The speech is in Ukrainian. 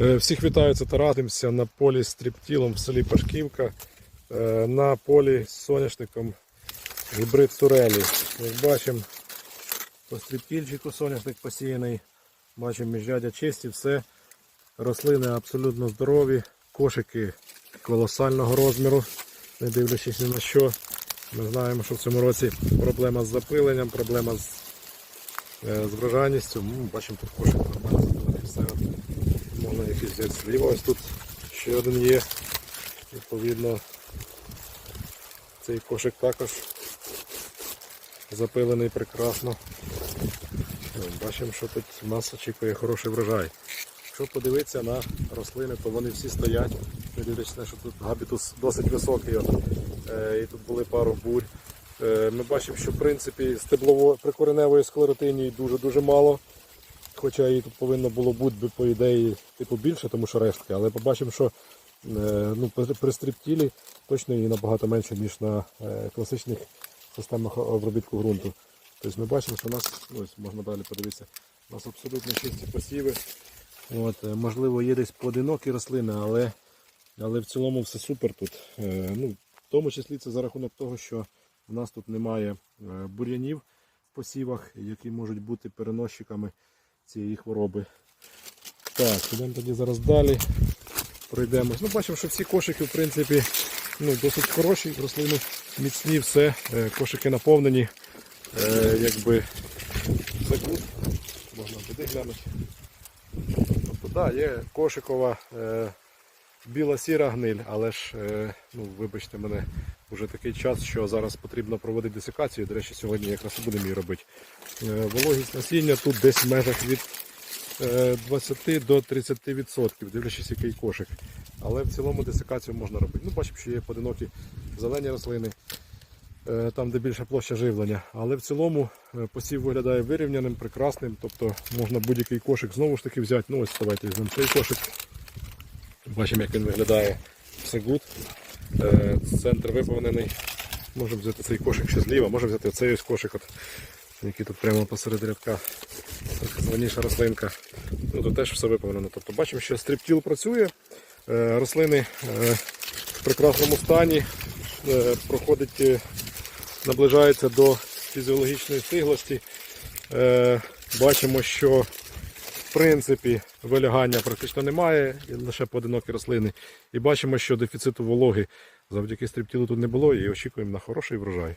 Е, Всіх вітаю, це Таратимся на полі з тріптілом в селі Пашківка. Е, На полі з соняшником гібрид турелі. Як бачимо, по стріптільчику соняшник посіяний. Бачимо міжрядя чисті, все. Рослини абсолютно здорові, кошики колосального розміру, не дивлячись ні на що. Ми знаємо, що в цьому році проблема з запиленням, проблема з, е, з врожайністю. Ну, бачимо, тут кошик нормально запилений, все. Можна якийсь взяти сліва. Ось тут ще один є. Відповідно, цей кошик також запилений прекрасно. Бачимо, що тут нас очікує хороший врожай. Якщо подивитися на рослини, то вони всі стоять. Не що тут габітус досить високий. Е, і тут були пару бурь. Е, ми бачимо, що в принципі стеблово прикореневої склеротинії дуже-дуже мало. Хоча її тут повинно було бути по ідеї типу більше, тому що рештки, але побачимо, що е, ну, при, стріптілі точно її набагато менше, ніж на е, класичних системах обробітку ґрунту. Тобто ми бачимо, що у нас, ось можна далі подивитися, у нас абсолютно чисті посіви. От, е, можливо, є десь поодинокі рослини, але, але в цілому все супер тут. Ну, в тому числі це за рахунок того, що в нас тут немає бур'янів в посівах, які можуть бути переносчиками цієї хвороби. Так, ідемо тоді зараз далі. Пройдемось. Ну, бачимо, що всі кошики, в принципі, ну, досить хороші, рослини міцні, все, е, кошики наповнені. Е, якби все. Можна туди глянути. Тобто, да, є кошикова е, біла-сіра гниль, але ж, е, ну, вибачте мене, вже такий час, що зараз потрібно проводити десикацію. До речі, сьогодні якраз і будемо її робити. Е, вологість насіння тут десь в межах від е, 20 до 30%, дивлячись, який кошик. Але в цілому десикацію можна робити. Ну, бачимо, що є поодинокі зелені рослини, е, там, де більша площа живлення. Але в цілому е, посів виглядає вирівняним, прекрасним. Тобто можна будь-який кошик знову ж таки взяти. Ну ось давайте візьмемо цей кошик. Бачимо, як він виглядає. Все гуд. Е, Центр виповнений. Можемо взяти цей кошик ще зліва, можемо взяти оцей ось кошик, от, який тут прямо посеред рядка. Зеленіша рослинка. Ну, тут теж все виповнено. Тобто бачимо, що стріптіл працює. Е, Рослини е, в прекрасному стані. Проходить, наближається до фізіологічної стиглості. Бачимо, що принципі вилягання практично немає, лише поодинокі рослини. І бачимо, що дефіциту вологи завдяки стріптілу тут не було і очікуємо на хороший врожай.